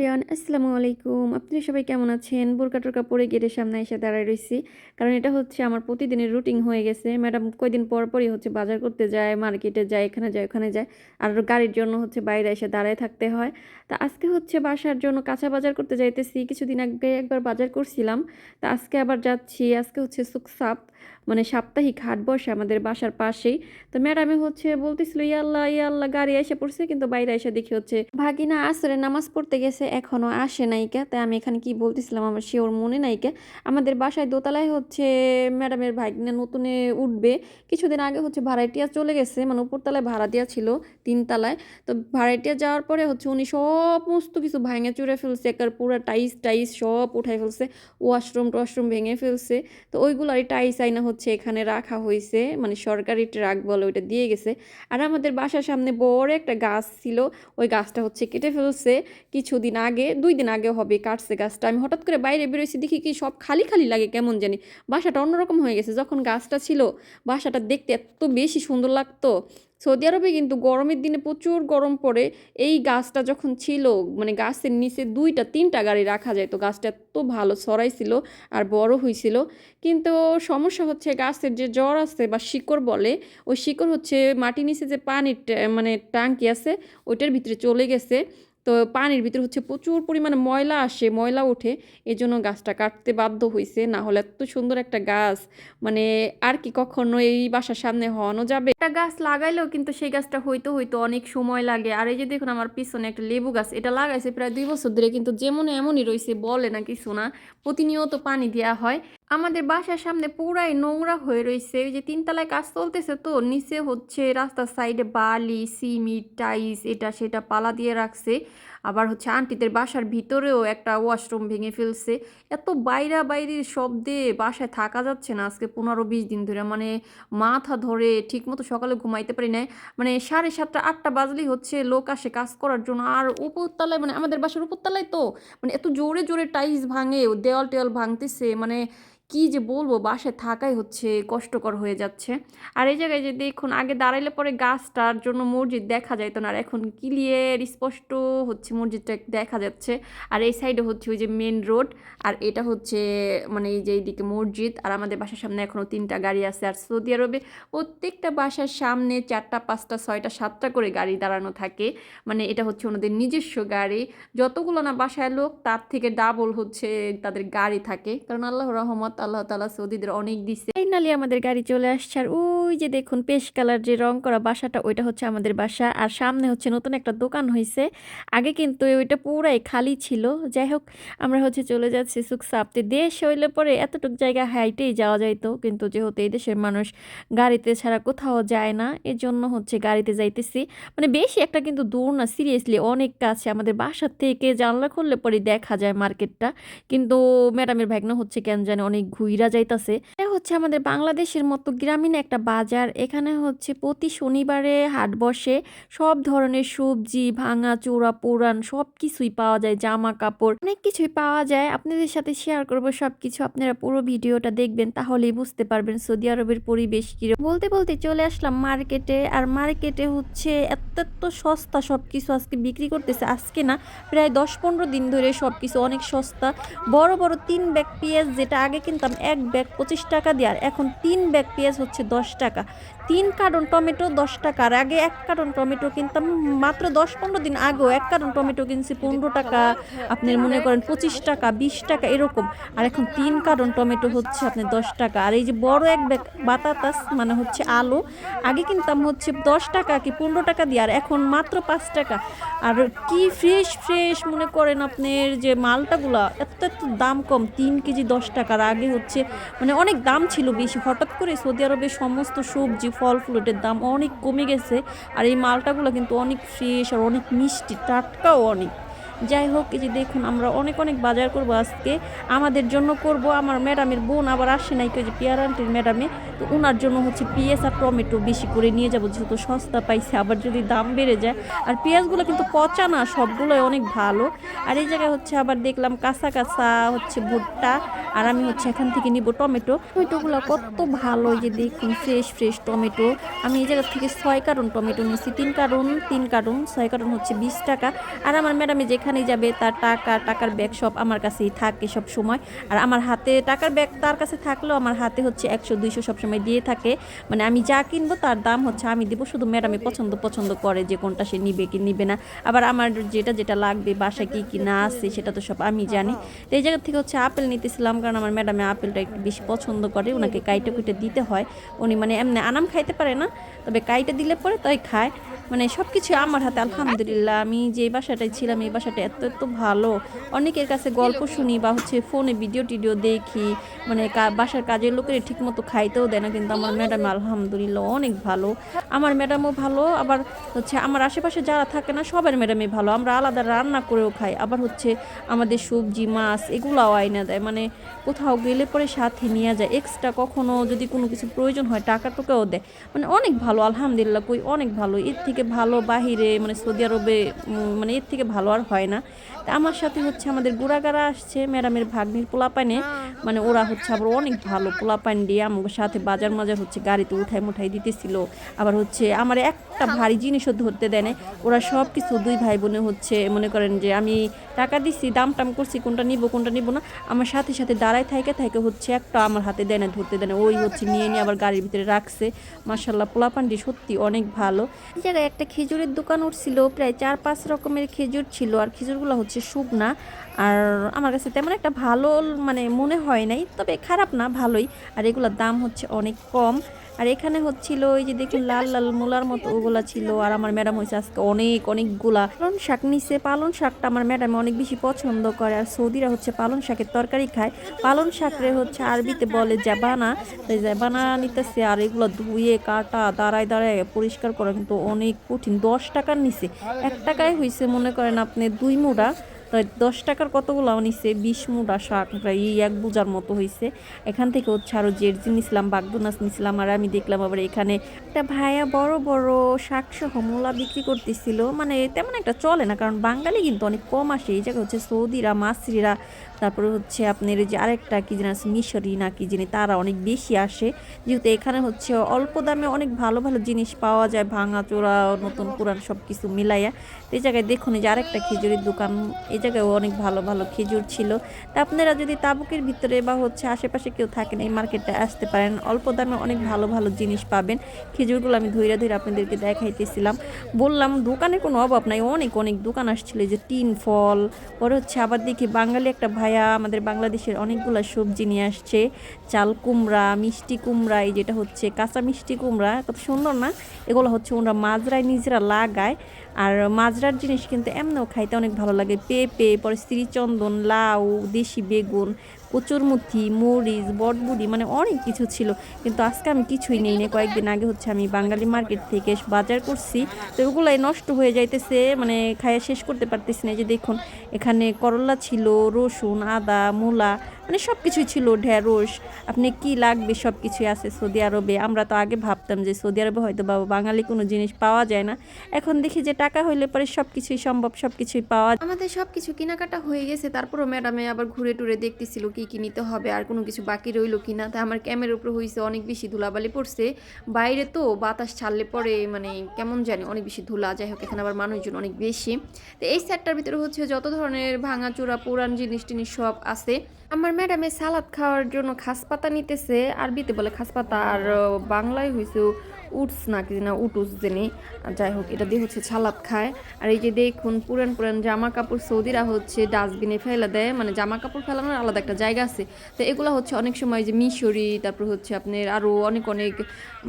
Everyone, আসসালামু আলাইকুম। আপনারা সবাই কেমন আছেন? বোরকা টোরকা পরে গেটের সামনে এসে দাঁড়ায় রয়েছি কারণ এটা হচ্ছে আমার প্রতিদিনের রুটিন হয়ে গেছে। ম্যাডাম কয়দিন পর পরই হচ্ছে বাজার করতে যায়, মার্কেটে যায়, এখানে যায়, ওখানে যায়। আর গাড়ির জন্য হচ্ছে বাইরে এসে দাঁড়ায় থাকতে হয়। তা আজকে হচ্ছে বাসার জন্য কাঁচা বাজার করতে যাইতেছি। কিছুদিন আগে একবার বাজার করছিলাম। তা আজকে আবার যাচ্ছি। আজকে হচ্ছে সুকসাপ মানে সাপ্তাহিক হাট বসে আমাদের বাসার পাশেই। তো ম্যাডামে হচ্ছে বলতেছিল ইয়াল্লাহ ইয়াল্লাহ গাড়ি এসে পড়ছে, কিন্তু বাইরে এসে দেখি হচ্ছে ভাগিনা আসরে নামাজ পড়তে গেছে। এখনও আসে নাইকা তাই আমি এখানে কি বলতেছিলাম? আমার সে ওর মনে নাইকা আমাদের বাসায় দোতলায় হচ্ছে ম্যাডামের ভাগিনা নতুনে উঠবে। কিছুদিন আগে হচ্ছে ভাড়াটিয়া চলে গেছে মানে উপরতলায় ভাড়া দেওয়া ছিল, তিনতলায়। তো ভাড়াটিয়া যাওয়ার পরে হচ্ছে উনি সমস্ত কিছু ভাঙে চুরে ফেলছে, একার পুরো টাইস টাইস সব উঠাই ফেলছে, ওয়াশরুম টশরুম ভেঙে ফেলছে। তো ওইগুলো আর টাইস আইনা হচ্ছে এখানে রাখা হয়েছে মানে সরকারি ট্রাক বলে ওইটা দিয়ে গেছে। আর আমাদের বাসার সামনে বড় একটা গাছ ছিল, ওই গাছটা হচ্ছে কেটে ফেলছে। কিছুদিন আগে, দুই দিন আগে হবে কাটছে গাছটা। আমি হঠাৎ করে বাইরে বেরোইছি, দেখি কি সব খালি খালি লাগে, কেমন জানি। বাসাটা অন্যরকম হয়ে গেছে। যখন গাছটা ছিল, বাসাটা দেখতে এত বেশি সুন্দর লাগতো। সৌদি আরবে কিন্তু গরমের দিনে প্রচুর গরম পড়ে। এই গাছটা যখন ছিল মানে গাছের নিচে দুইটা, তিনটা গাড়ি রাখা যায়, তো গাছটা এত ভালো ছড়াইছিল আর বড় হয়েছিল কিন্তু সমস্যা হচ্ছে গাছের যে জ্বর আছে বা শিকড় বলে, ওই শিকড় হচ্ছে মাটির নিচে যে পানির মানে ট্যাঙ্কি আছে, ওইটার ভিতরে চলে গেছে। তো পানির ভিতরে হচ্ছে প্রচুর পরিমাণে ময়লা আসে, ময়লা ওঠে। এই জন্য গাছটা কাটতে বাধ্য হয়েছে না হলে এত সুন্দর একটা গাছ। মানে আর কি কখনো এই বাসার সামনে হওয়ানো যাবে? একটা গাছ লাগাইলেও কিন্তু সেই গাছটা হইতে হইতো অনেক সময় লাগে। আর এই যে দেখুন আমার পিছনে একটা লেবু গাছ, এটা লাগাইছে প্রায় দুই বছর ধরে, কিন্তু যেমন এমনই রয়েছে বলে না কিছু না। প্রতিনিয়ত পানি দেওয়া হয়। আমাদের বাসার সামনে পুরাই নোংরা হয়ে রয়েছে ওই যে তিনতলায় কাজ চলতেছে তো, নিচে হচ্ছে রাস্তার সাইডে বালি সিমিট টাইস এটা সেটা পালা দিয়ে রাখছে। আবার হচ্ছে আন্টিদের বাসার ভিতরেও একটা ওয়াশরুম ভেঙে ফেলছে। এত বাইরা বাইরের শব্দে বাসায় থাকা যাচ্ছে না আজকে পনেরো বিশ দিন ধরে। মানে মাথা ধরে ঠিকমতো সকালে ঘুমাইতে পারি না মানে সাড়ে সাতটা, আটটা বাজলেই হচ্ছে লোক আসে কাজ করার জন্য। আর উপরতলায় মানে আমাদের বাসার উপরতলায় তো মানে এত জোরে জোরে টাইলস ভাঙে, দেওয়াল টেওয়াল ভাঙতেছে। মানে কি যে বলব, বাসায় থাকাই হচ্ছে কষ্টকর হয়ে যাচ্ছে। আর এই জায়গায় যে দেখুন, আগে দাঁড়াইলে পরে গাছটার জন্য মসজিদ দেখা যাইতো না, আর এখন ক্লিয়ার স্পষ্ট হচ্ছে মসজিদটা দেখা যাচ্ছে। আর এই সাইডে হচ্ছে ওই যে মেন রোড আর এটা হচ্ছে মানে এই যে এইদিকে মসজিদ, আর আমাদের বাসার সামনে এখনও তিনটা গাড়ি আছে। আর সৌদি আরবে প্রত্যেকটা বাসার সামনে চারটা, পাঁচটা, ছয়টা, সাতটা করে গাড়ি দাঁড়ানো থাকে। মানে এটা হচ্ছে ওনাদের নিজস্ব গাড়ি। যতগুলো না বাসায় লোক, তার থেকে ডাবল হচ্ছে তাদের গাড়ি থাকে। কারণ আল্লাহ রহমত আল্লাহ তালা সৌদিদের অনেক দিচ্ছে ফাইনালি আমাদের গাড়ি চলে আসছে আর ওই যে দেখুন পেশ কালার যে রং করা বাসাটা, ওইটা হচ্ছে আমাদের বাসা। আর সামনে হচ্ছে নতুন একটা দোকান হয়েছে আগে কিন্তু ওইটা পুরাই খালি ছিল। যাই হোক, আমরা হচ্ছে চলে যাচ্ছি সুখ সাপতে দেশ হইলে পরে এতটুক জায়গা হাইটেই যাওয়া যাইতো। কিন্তু যেহেতু এই দেশের মানুষ গাড়িতে ছাড়া কোথাও যায় না এর জন্য হচ্ছে গাড়িতে যাইতেছি। মানে বেশি একটা কিন্তু দূর না, সিরিয়াসলি অনেক কাছে। আমাদের বাসার থেকে জানলা খুললে পরে দেখা যায় মার্কেটটা। কিন্তু ম্যাডামের ভাগ্ন হচ্ছে কেন জানে অনেক ঘুইরা যাইতাছে। এটা হচ্ছে আমাদের বাংলাদেশের মতো গ্রামীণ একটা বাজার। এখানে হচ্ছে প্রতি শনিবারে হাট বসে। সব ধরনের সবজি, ভাঙা, চোরা, পোড়ান সব কিছুই পাওয়া যায়, জামা কাপড় অনেক কিছুই পাওয়া যায়। আপনাদের সাথে শেয়ার করব সব কিছু আপনারা পুরো ভিডিওটা দেখবেন, তাহলেই বুঝতে পারবেন সৌদি আরবের পরিবেশ কি বলতে বলতে চলে আসলাম মার্কেটে। আর মার্কেটে হচ্ছে এত এত সস্তা সব কিছু আজকে বিক্রি করতেছে। আজকে না, প্রায় দশ পনেরো দিন ধরে সব কিছু অনেক সস্তা। বড় বড় তিন ব্যাগ পেঁয়াজ যেটা আগে কিনতাম এক ব্যাগ পঁচিশ টাকা দিয়ে, আর এখন তিন ব্যাগ পেঁয়াজ হচ্ছে দশ টাকা। তিন কার্টন টমেটো দশ টাকা, আর আগে এক কার্টন টমেটো কিনতাম মাত্র দশ পনেরো দিন আগেও এক কার্টন টমেটো কিনছি পনেরো টাকা, আপনার মনে করেন পঁচিশ টাকা, বিশ টাকা, এরকম। আর এখন তিন কার্টন টমেটো হচ্ছে আপনার দশ টাকা, আর এই যে বড় এক ব্যাগ বাতাতাস মানে হচ্ছে আলু, আগে কিনতাম হচ্ছে দশ টাকা কি পনেরো টাকা দিয়ে, আর এখন মাত্র পাঁচ টাকা। আর কি ফ্রেশ ফ্রেশ মনে করেন আপনার যে মালটাগুলা, এত এত দাম কম, তিন কেজি দশ টাকার আগে হচ্ছে মানে অনেক দাম ছিল বেশি। হঠাৎ করে সৌদি আরবে সমস্ত সবজি, ফল, ফ্রুটের দাম অনেক কমে গেছে। আর এই মালটাগুলো কিন্তু অনেক ফ্রেশ আর অনেক মিষ্টি, টাটকাও অনেক। যাই হোক, এই যে দেখুন, আমরা অনেক অনেক বাজার করব আজকে। আমাদের জন্য করব, আমার ম্যাডামের বোন আবার আসে নাই কেউ যে পিয়ার আন্টির ম্যাডামে। তো ওনার জন্য হচ্ছে পেঁয়াজ আর টমেটো বেশি করে নিয়ে যাব, যেহেতু সস্তা পাইছে, আবার যদি দাম বেড়ে যায়। আর পেঁয়াজগুলো কিন্তু পচা না, সবগুলোই অনেক ভালো। আর এই জায়গায় হচ্ছে আবার দেখলাম কাঁচা কাঁচা হচ্ছে ভুট্টা, আর আমি হচ্ছে এখান থেকে নিব টমেটো। টমেটোগুলো কত ভালো যে দেখুন ফ্রেশ ফ্রেশ টমেটো। আমি এই জায়গা থেকে ছয় কারণ টমেটো নিয়েছি, তিন কারণ তিন কারণ ছয় কারণ হচ্ছে বিশ টাকা। আর আমার ম্যাডামে যেখানে যাবে, তার টাকা, টাকার ব্যাগ সব আমার কাছেই থাকে সব সময় আর আমার হাতে টাকার ব্যাগ তার কাছে থাকলেও আমার হাতে হচ্ছে একশো, দুইশো সবসময় দিয়ে থাকে। মানে আমি যা কিনবো তার দাম হচ্ছে আমি দিব, শুধু ম্যাডামে পছন্দ পছন্দ করে যে কোনটা সে নিবে কি নিবে না। আবার আমার যেটা যেটা লাগবে, বাসায় কি কি না আছে সেটা তো সব আমি জানি। তো এই জায়গা থেকে হচ্ছে আপেল নিতেছিলাম, কারণ আমার ম্যাডামে আপেলটা একটু বেশি পছন্দ করে ওনাকে কাইটে কুইটে দিতে হয়। উনি মানে এমনি আনাম খাইতে পারে না, তবে কাইটে দিলে পরে তাই খায়। মানে সব কিছু আমার হাতে আলহামদুলিল্লাহ। আমি যে বাসাটায় ছিলাম এই বাসাটা এত এত ভালো। অনেকের কাছে গল্প শুনি বা হচ্ছে ফোনে ভিডিও টিডিও দেখি। মানে বাসার কাজের লোকের ঠিক মতো খাইতেও দেয় না কিন্তু আমার ম্যাডাম আলহামদুলিল্লাহ অনেক ভালো। আমার ম্যাডামও ভালো আবার হচ্ছে আমার আশেপাশে যারা থাকে না সবার ম্যাডামই ভালো। আমরা আলাদা রান্না করেও খাই আবার হচ্ছে আমাদের সবজি মাছ এগুলাও আইনা দেয়। মানে কোথাও গেলে পরে সাথে নিয়ে যায়। এক্সট্রা কখনো যদি কোনো কিছু প্রয়োজন হয় টাকা টুকাও দেয়। মানে অনেক ভালো আলহামদুলিল্লাহ কই অনেক ভালো। এর থেকে ভালো বাহিরে মানে সৌদি আরবে মানে এর থেকে ভালো আর হয় না। তা আমার সাথে হচ্ছে আমাদের গুড়াগাড়া আসছে, ম্যাডামের ভাগ্নির পোলাপানে মানে ওরা হচ্ছে আবার অনেক ভালো পোলাপান দিয়ে আমার সাথে বাজার মাজার হচ্ছে গাড়িতে উঠাই মুঠাই দিতেছিল। আবার হচ্ছে আমার একটা ভারী জিনিসও ধরতে দেয় না ওরা সব কিছু দুই ভাই বোনে হচ্ছে মনে করেন যে আমি টাকা দিচ্ছি দাম টাম করছি, কোনটা নিব কোনটা নিব না। আমার সাথে সাথে দাঁড়ায় থাকে থাকে হচ্ছে একটা আমার হাতে দেয় না ধরতে দেয় না ওই হচ্ছে নিয়ে নিয়ে আবার গাড়ির ভিতরে রাখছে। মার্শাল্লাহ পোলাপানটি সত্যি অনেক ভালো। এই জায়গায় একটা খেজুরের দোকান উঠছিল, প্রায় চার পাঁচ রকমের খেজুর ছিল। আর খেজুরগুলো হচ্ছে শুকনা আর আমার কাছে তেমন একটা ভালো মানে মনে হয় নাই, তবে খারাপ না, ভালোই। আর এগুলোর দাম হচ্ছে অনেক কম। আর এখানে হচ্ছিল ওই যে দেখুন লাল লাল মূলার মতো ওগুলা ছিল, আর আমার ম্যাডাম হয়েছে আজকে অনেক, অনেকগুলা। পালন শাক নিছে পালন শাকটা আমার ম্যাডাম অনেক বেশি পছন্দ করে, আর সৌদিরা হচ্ছে পালন শাকের তরকারি খায়। পালন শাকরে হচ্ছে আরবিতে বলে জাবানা, তো এই জাবানা নিতেছে, আর এগুলো ধুয়ে, কাটা, দাঁড়ায় দাঁড়ায় পরিষ্কার করা কিন্তু অনেক কঠিন। দশ টাকার নিচে এক টাকায় হয়েছে মনে করেন আপনি দুই মুড়া। তো দশ টাকার কতগুলো নিচ্ছে বিশ মুড়া শাক, প্রায় এক বোঝার মতো হয়েছে এখান থেকে হচ্ছে আরও জেরজি নিছিলাম, বাগদোনাস নিছিলাম, আর আমি দেখলাম আবার এখানে একটা ভাইয়া বড় বড় শাক সহ মূলা বিক্রি করতেছিল। মানে তেমন একটা চলে না, কারণ বাঙালি কিন্তু অনেক কম আসে। এই জায়গায় হচ্ছে সৌদিরা মাসরিরা তারপরে হচ্ছে আপনার যে আরেকটা কি যেন আছে, মিশরি না কি জানি, তারা অনেক বেশি আসে। যেহেতু এখানে হচ্ছে অল্প দামে অনেক ভালো ভালো জিনিস পাওয়া যায় ভাঙা চোরা নতুন পুরান সব কিছু মিলাইয়া এই জায়গায় দেখুন যে আরেকটা খেজুরের দোকান, এই জায়গায় অনেক ভালো ভালো খেজুর ছিল। তা আপনারা যদি তাবুকের ভিতরে বা হচ্ছে আশেপাশে কেউ থাকেন, এই মার্কেটে আসতে পারেন। অল্প দামে অনেক ভালো ভালো জিনিস পাবেন। খেজুরগুলো আমি ধৈর্য ধৈর্য আপনাদেরকে দেখাইতেছিলাম। বললাম, দোকানে কোনো অভাব নাই। অনেক অনেক দোকান আসছিল যে টিন ফল, পরে হচ্ছে আবার দেখি বাঙালি একটা ভাইয়া আমাদের বাংলাদেশের অনেকগুলো সবজি নিয়ে আসছে। চাল কুমড়া, মিষ্টি কুমড়া, এই যেটা হচ্ছে কাঁচা মিষ্টি কুমড়া কত সুন্দর না? এগুলো হচ্ছে ওরা মাজরায় নিজেরা লাগায়। আর মাজরার জিনিস কিন্তু এমনিও খাইতে অনেক ভালো লাগে। পেঁপে পরে শ্রীচন্দন লাউ দেশি বেগুন কচুরমুথি, মরিচ, বটবুড়ি মানে অনেক কিছু ছিল। কিন্তু আজকে আমি কিছুই নেই না। কয়েকদিন আগে হচ্ছে আমি বাঙালি মার্কেট থেকে বাজার করছি। তো ওগুলাই নষ্ট হয়ে যাইতেছে মানে খাইয়া শেষ করতে পারতেছি না। যে দেখুন, এখানে করলা ছিল, রসুন, আদা, মূলা মানে সব কিছুই ছিল, ঢেঁড়স। আপনি কি লাগবে সব কিছুই আছে সৌদি আরবে। আমরা তো আগে ভাবতাম যে সৌদি আরবে হয়তো বা বাঙালি কোনো জিনিস পাওয়া যায় না। এখন দেখি যে টাকা হইলে পরে সব কিছুই সম্ভব সব কিছুই পাওয়া আমাদের সব কিছু কেনাকাটা হয়ে গেছে। তারপরও ম্যাডামে আবার ঘুরে টুরে দেখতেছিল কি কি নিতে হবে, আর কোনো কিছু বাকি রইল কিনা তা আমার ক্যামের উপরে হয়েছে অনেক বেশি ধুলাবালি পড়ছে। বাইরে তো বাতাস ছাড়লে পরে মানে কেমন জানি অনেক বেশি ধুলা। যাই হোক, এখানে আবার মানুষজন অনেক বেশি। তো এই সেটটার ভিতরে হচ্ছে যত ধরনের ভাঙাচোরা, পুরান জিনিস টিনিস সব আছে। আমার ম্যাডামে সালাদ খাওয়ার জন্য খাস পাতা নিতেছে। আরবিতে বলে খাস পাতা আর, বাংলায় হয়েছে উটস না, কি না উটুস জেনে যাই হোক, এটা দিয়ে হচ্ছে সালাদ খায়। আর এই যে দেখুন, পুরান পুরান জামা কাপড় সৌদিরা হচ্ছে ডাস্টবিনে ফেলে দেয়। মানে জামা কাপড় ফেলানোর আলাদা একটা জায়গা আছে। তো এগুলো হচ্ছে অনেক সময় যে মিশরি, তারপর হচ্ছে আপনার আরও অনেক অনেক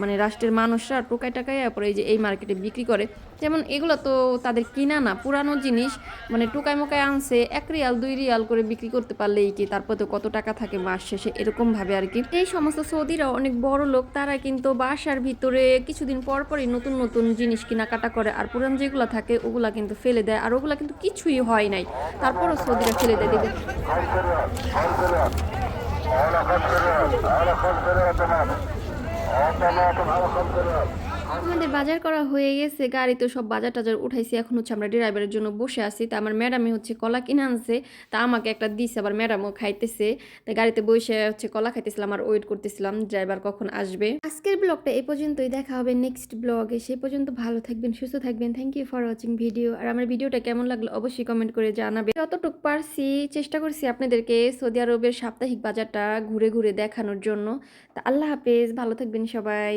মানে রাষ্ট্রের মানুষরা টোকায় টাকায় তারপরে এই যে এই মার্কেটে বিক্রি করে। যেমন এগুলো তো তাদের কিনা না, পুরানো জিনিস মানে টোকায় মোকায় আনছে, এক রিয়াল, দুই রিয়াল করে বিক্রি করতে পারলেই কি তারপর তো কত টাকা থাকে মাস শেষে, এরকমভাবে আর কি। এই সমস্ত সৌদিরা অনেক বড় লোক, তারা কিন্তু বাসার ভিতরে কিছুদিন পর পরই নতুন নতুন জিনিস কেনাকাটা করে আর পুরান যেগুলো থাকে ওগুলা কিন্তু ফেলে দেয় আর ওগুলা কিন্তু কিছুই হয় নাই তারপরও সৌদিরা ফেলে দেয় দেখবে على خمس ريال على خمس ريال تمام تمام على خمس ريال আমাদের বাজার করা হয়ে গেছে গাড়িতে সব বাজার টাজার উঠাইছি। এখন হচ্ছে আমরা ড্রাইভারের জন্য বসে আছি। তা আমার ম্যাডামে হচ্ছে কলা কিনে আনছে, তা আমাকে একটা দিছে, আবার ম্যাডামও খাইতেছে। তা গাড়িতে বসে হচ্ছে কলা খাইতেছিলাম আর ওয়েট করতেছিলাম, ড্রাইভার কখন আসবে। আজকের ব্লগটা এই পর্যন্তই, দেখা হবে নেক্সট ব্লগে। সেই পর্যন্ত ভালো থাকবেন, সুস্থ থাকবেন। Thank you for watching video আর আমার ভিডিওটা কেমন লাগল অবশ্যই কমেন্ট করে জানাবে যতটুকু পারছি, চেষ্টা করছি আপনাদেরকে সৌদি আরবের সাপ্তাহিক বাজারটা ঘুরে ঘুরে দেখানোর জন্য। তা আল্লাহ হাফেজ, ভালো থাকবেন সবাই।